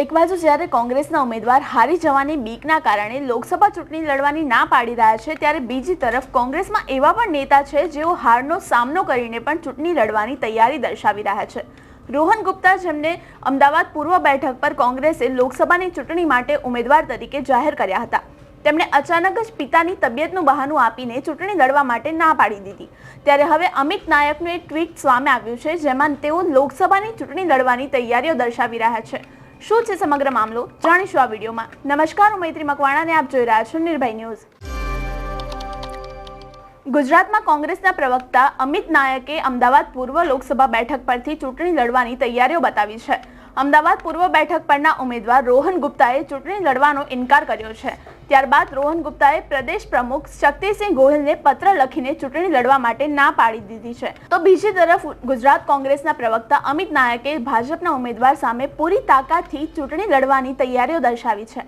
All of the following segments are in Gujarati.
એક બાજુ જ્યારે કોંગ્રેસના ઉમેદવાર હારી જવાની બીકના કારણે લોકસભા ચૂંટણી લડવાની ના પાડી રહ્યા છે, ત્યારે બીજી તરફ કોંગ્રેસમાં એવા પણ નેતા છે જેઓ હારનો સામનો કરીને પણ ચૂંટણી લડવાની તૈયારી દર્શાવી રહ્યા છે. રોહન ગુપ્તા, જેમને અમદાવાદ પૂર્વ બેઠક પર કોંગ્રેસે લોકસભાની ચૂંટણી માટે ઉમેદવાર તરીકે જાહેર કર્યા હતા, તેમણે અચાનક જ પિતાની તબિયતનું બહાનું આપીને ચૂંટણી લડવા માટે ના પાડી દીધી. ત્યારે હવે અમિત નાયકનું એક ટ્વીટ સામે આવ્યું છે, જેમાં તેઓ લોકસભાની ચૂંટણી લડવાની તૈયારીઓ દર્શાવી રહ્યા છે. શું છે સમગ્ર મામલો જાણીશું આ વિડીયોમાં. નમસ્કાર, હું મૈત્રી મકવાણા અને આપ જોઈ રહ્યા છો નિર્ભય ન્યૂઝ. ગુજરાતમાં કોંગ્રેસના પ્રવક્તા અમિત નાયકે અમદાવાદ પૂર્વ લોકસભા બેઠક પરથી ચૂંટણી લડવાની તૈયારીઓ બતાવી છે. અમદાવાદ પૂર્વ બેઠક પરના ઉમેદવાર રોહન ગુપ્તાએ ચૂંટણી લડવાનો ઇનકાર કર્યો છે. ત્યારબાદ રોહન ગુપ્તાએ પ્રદેશ પ્રમુખ શક્તિસિંહ ગોહિલને પત્ર લખીને ચૂંટણી લડવા માટે ના પાડી દીધી છે. તો બીજી તરફ ગુજરાત કોંગ્રેસના પ્રવક્તા અમિત નાયકે ભાજપના ઉમેદવાર સામે પૂરી તાકાતથી ચૂંટણી લડવાની તૈયારીઓ દર્શાવી છે.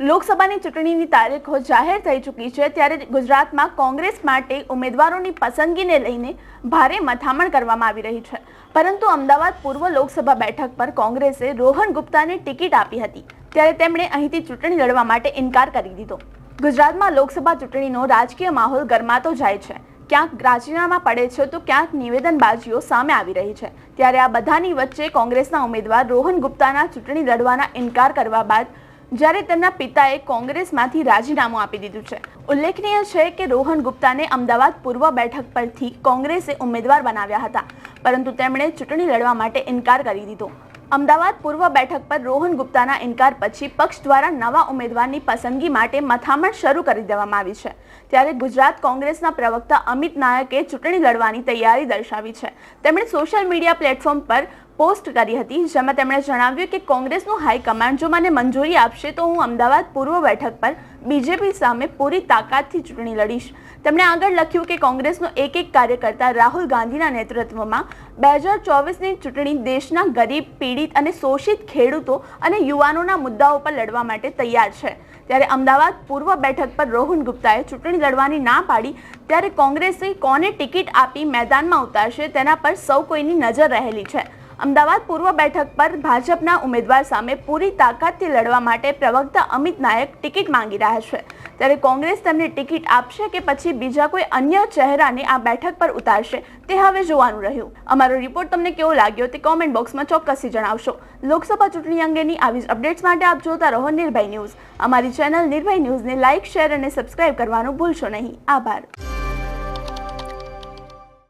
લોકસભાની ચૂંટણીની તારીખો જાહેર થઈ ચૂકી છે ત્યારે ગુજરાતમાં કોંગ્રેસ માટે ઉમેદવારોની પસંદગીને લઈને ભારે મથામણ કરવામાં આવી રહી છે. પરંતુ અમદાવાદ પૂર્વ લોકસભા બેઠક પર કોંગ્રેસે રોહન ગુપ્તાને ટિકિટ આપી હતી. ત્યારે તેમણે અહીંથી ચૂંટણી લડવા માટે ઇનકાર કરી દીધો. ગુજરાતમાં લોકસભા ચૂંટણીનો રાજકીય માહોલ ગરમાતો જાય છે. ક્યાંક રાજીનામા પડે છે તો ક્યાંક નિવેદનબાજીઓ સામે આવી રહી છે. ત્યારે આ બધાની વચ્ચે કોંગ્રેસના ઉમેદવાર રોહન ગુપ્તાના ચૂંટણી લડવાના ઇનકાર કરવા બાદ જ્યારે તેમના પિતાએ કોંગ્રેસમાંથી રાજીનામું આપી દીધું છે. ઉલ્લેખનીય છે કે રોહન ગુપ્તાને અમદાવાદ પૂર્વ બેઠક પરથી કોંગ્રેસે ઉમેદવાર બનાવ્યા હતા, પરંતુ તેમણે ચૂંટણી લડવા માટે ઇનકાર કરી દીધો. અમદાવાદ પૂર્વ બેઠક પર રોહન ગુપ્તાના ઇનકાર પછી પક્ષ દ્વારા નવા ઉમેદવારની પસંદગી માટે મથામણ શરૂ કરી દેવામાં આવી છે. ત્યારે ગુજરાત કોંગ્રેસના પ્રવક્તા અમિત નાયકે ચૂંટણી લડવાની તૈયારી દર્શાવી છે. તેમણે સોશિયલ મીડિયા પ્લેટફોર્મ પર પોસ્ટ કરી હતી, જેમાં તેમણે જણાવ્યું કે કોંગ્રેસનું હાઈકમાન્ડ જો મને મંજૂરી આપશે, તો હું અમદાવાદ પૂર્વ બેઠક પર બીજેપી સામે પૂરી તાકાતથી ચૂંટણી લડીશ. તેમણે આગળ લખ્યું કે કોંગ્રેસનો એક એક કાર્યકર્તા રાહુલ ગાંધીના નેતૃત્વમાં બે હજાર ચોવીસની ચૂંટણી દેશના ગરીબ, પીડિત અને શોષિત ખેડૂતો અને યુવાનોના મુદ્દાઓ પર લડવા માટે તૈયાર છે. ત્યારે અમદાવાદ પૂર્વ બેઠક પર રોહન ગુપ્તાએ ચૂંટણી લડવાની ના પાડી, ત્યારે કોંગ્રેસે કોને ટિકિટ આપી મેદાનમાં ઉતારશે તેના પર સૌ કોઈની નજર રહેલી છે. અમદાવાદ પૂર્વ બેઠક પર ભાજપના ઉમેદવાર સામે પૂરી તાકાતથી લડવા માટે પ્રવક્તા અમિત નાયક ટિકિટ માંગી રહ્યા છે. ત્યારે કોંગ્રેસ તેમને ટિકિટ આપશે કે પછી બીજા કોઈ અન્ય ચહેરાને આ બેઠક પર ઉતારશે, તે હવે જોવાનું રહ્યું. અમારો રિપોર્ટ તમને કેવો લાગ્યો તે કોમેન્ટ બોક્સમાં ચોક્કસથી જણાવશો. લોકસભા ચૂંટણી અંગેની આવી જ અપડેટ્સ માટે આપ જોતા રહો નિર્ભય ન્યૂઝ. અમારી ચેનલ નિર્ભય ન્યૂઝને લાઇક, શેર અને સબસ્ક્રાઇબ કરવાનું ભૂલશો નહીં. આભાર.